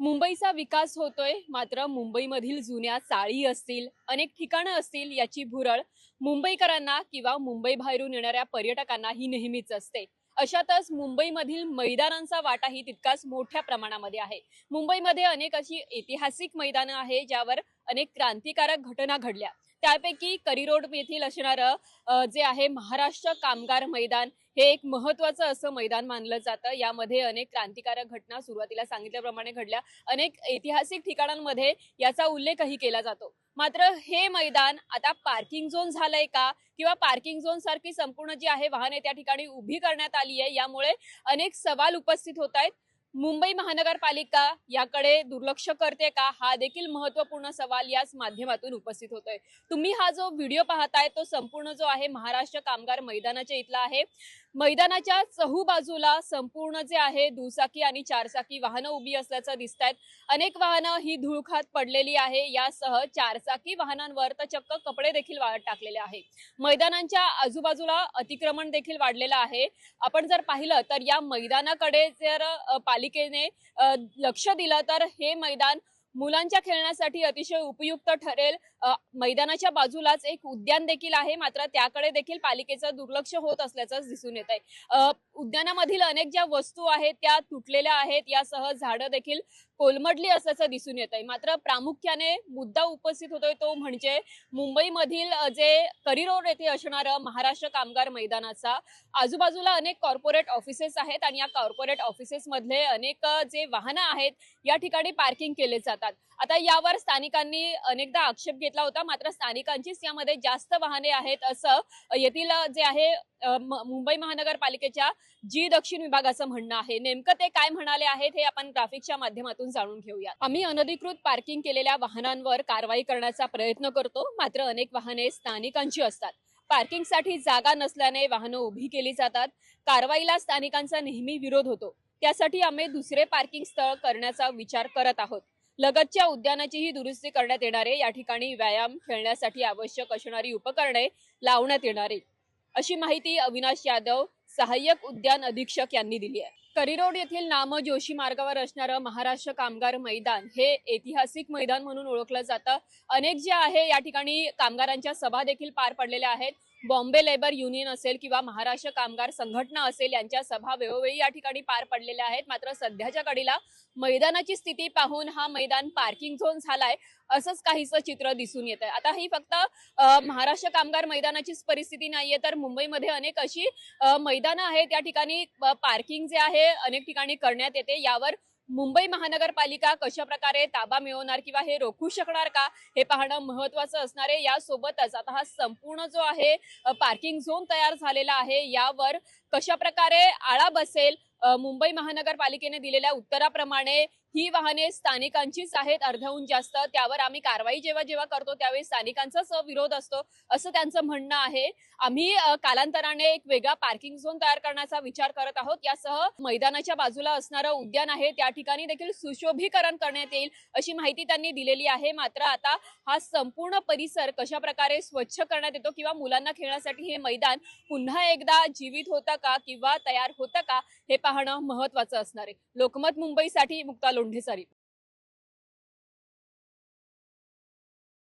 मुंबईचा विकास होतोय मात्र मुंबईमधील जुन्या चाळी असतील अनेक ठिकाणं असतील याची भुरळ मुंबईकरांना किंवा मुंबई बाहेरून येणाऱ्या पर्यटकांना ही नेहमीच असते. अशातच मुंबईमधील मैदानांचा वाटाही तितकाच मोठ्या प्रमाणामध्ये आहे. मुंबईमध्ये अनेक अशी ऐतिहासिक मैदानं आहे ज्यावर अनेक क्रांतिकारक घटना घडल्या. त्यापैकी करी रोड येथील असणारं जे आहे महाराष्ट्र कामगार मैदान हे एक महत्वाचं असं मैदान मानलं जातं. यामध्ये अनेक क्रांतिकारक घटना सुरुवातीला सांगितल्याप्रमाणे घडल्या. अनेक ऐतिहासिक ठिकाणांमध्ये याचा उल्लेखही केला जातो. मात्र हे मैदान आता पार्किंग झोन झालंय का? किंवा पार्किंग झोन सारखी संपूर्ण जी आहे वाहने त्या ठिकाणी उभी करण्यात आली आहे यामुळे अनेक सवाल उपस्थित होत आहेत. मुंबई महानगरपालिका याकडे दुर्लक्ष करते का? हा देखील महत्त्वपूर्ण सवाल याच माध्यमातून उपस्थित होतोय. तुम्ही हा जो व्हिडिओ पाहताय तो संपूर्ण जो आहे महाराष्ट्र कामगार मैदानाच्या इथला आहे. मैदानाच्या चहू बाजूला संपूर्ण जे आहे दुचाकी आणि चारचाकी वाहनं उभी असल्याचं दिसत आहेत अनेक वाहनं ही धुळखात पडलेली आहे. यासह चारचाकी वाहनांवर तर चक्क कपडे देखील वाळत टाकलेले आहे. मैदानांच्या आजूबाजूला अतिक्रमण देखील वाढलेलं आहे. आपण जर पाहिलं तर या मैदानाकडे जर पालिकेने लक्ष दिलं तर हे मैदान मुलांच्या खेळण्यासाठी अतिशय उपयुक्त ठरेल. मैदानाच्या बाजूलाच एक उद्यान देखील आहे. मात्र त्याकडे देखील पालिकेचं दुर्लक्ष होत असल्याचं दिसून येत आहे उद्यानामधील अनेक ज्या वस्तू आहेत त्या तुटलेल्या आहेत. यासह झाडं देखील कोलमडली असल्याचं दिसून येत आहे मात्र प्रामुख्याने मुद्दा उपस्थित होतोय तो म्हणजे मुंबईमधील जे करी रोड येथे असणारं महाराष्ट्र कामगार मैदानाचा. आजूबाजूला अनेक कॉर्पोरेट ऑफिसेस आहेत आणि या कॉर्पोरेट ऑफिसेस मधले अनेक जे वाहनं आहेत या ठिकाणी पार्किंग केले जातात आता यावर स्थानिकांनी अनेकदा आक्षेप घेतला होता. मात्र स्थानिकांचीच यामध्ये जास्त वाहने आहेत असं येथील जे आहे मुंबई महानगरपालिकेच्या जी दक्षिण विभागाचं म्हणणं आहे. नेमकं ते काय म्हणाले आहेत हे आपण ट्राफिकच्या माध्यमातून जाणून घेऊया आम्ही अनधिकृत पार्किंग केलेल्या वाहनांवर कारवाई करण्याचा प्रयत्न करतो. मात्र अनेक वाहने स्थानिकांची असतात. पार्किंगसाठी जागा नसल्याने वाहनं उभी केली जातात. कारवाईला स्थानिकांचा नेहमी विरोध होतो. त्यासाठी आम्ही दुसरे पार्किंग स्थळ करण्याचा विचार करत आहोत. लगतच्या उद्यानाचीही दुरुस्ती करण्यात येणारे या ठिकाणी व्यायाम खेळण्यासाठी आवश्यक असणारी उपकरणे लावण्यात येणारे अशी माहिती अविनाश यादव सहाय्यक उद्यान अधीक्षक यांनी दिली आहे. करिरोड येथील नाम जोशी मार्गावर असणारं महाराष्ट्र कामगार मैदान हे ऐतिहासिक मैदान म्हणून ओळखलं जातं. अनेक जे आहे या ठिकाणी कामगारांच्या सभा देखील पार पडलेल्या आहेत. बॉम्बे लेबर युनियन असेल किंवा महाराष्ट्र कामगार संघटना असेल यांच्या सभा वेळोवेळी या ठिकाणी पार पडलेल्या आहेत. मात्र सध्याच्या कडीला मैदानाची स्थिती पाहून हा मैदान पार्किंग झोन झालाय असंच काहीसं चित्र दिसून येत आहे. आता ही फक्त महाराष्ट्र कामगार मैदानाचीच परिस्थिती नाहीये तर मुंबईमध्ये अनेक अशी मैदानं आहेत. त्या ठिकाणी पार्किंग जे आहे अनेक ठिकाणी करण्यात येते. यावर मुंबई महानगरपालिका कशा प्रकारे ताबा मिळवणार किंवा हे रोखू शकणार का? हे पाहणं महत्वाचं असणार आहे. यासोबतच आता हा संपूर्ण जो आहे पार्किंग झोन तयार झालेला आहे. यावर कशा प्रकारे आळा बसेल? मुंबई महानगरपालिकेने दिलेल्या उत्तराप्रमाणे ही वाहने स्थानिकांचीच आहेत अर्ध्याहून जास्त. त्यावर आम्ही कारवाई जेव्हा जेव्हा करतो त्यावेळी स्थानिकांचाच विरोध असतो असं त्यांचं म्हणणं आहे. आम्ही कालांतराने एक वेगळा पार्किंग झोन तयार करण्याचा विचार करत आहोत. यासह मैदानाच्या बाजूला असणारं उद्यान आहे त्या ठिकाणी देखील सुशोभीकरण करण्यात येईल अशी माहिती त्यांनी दिलेली आहे. मात्र आता हा संपूर्ण परिसर कशा प्रकारे स्वच्छ करण्यात येतो किंवा मुलांना खेळण्यासाठी हे मैदान पुन्हा एकदा जीवित होतं का किंवा तयार होतं का हे पाहणं महत्वाचं असणार आहे. लोकमत मुंबईसाठी मुक्ता लोंढेसारी.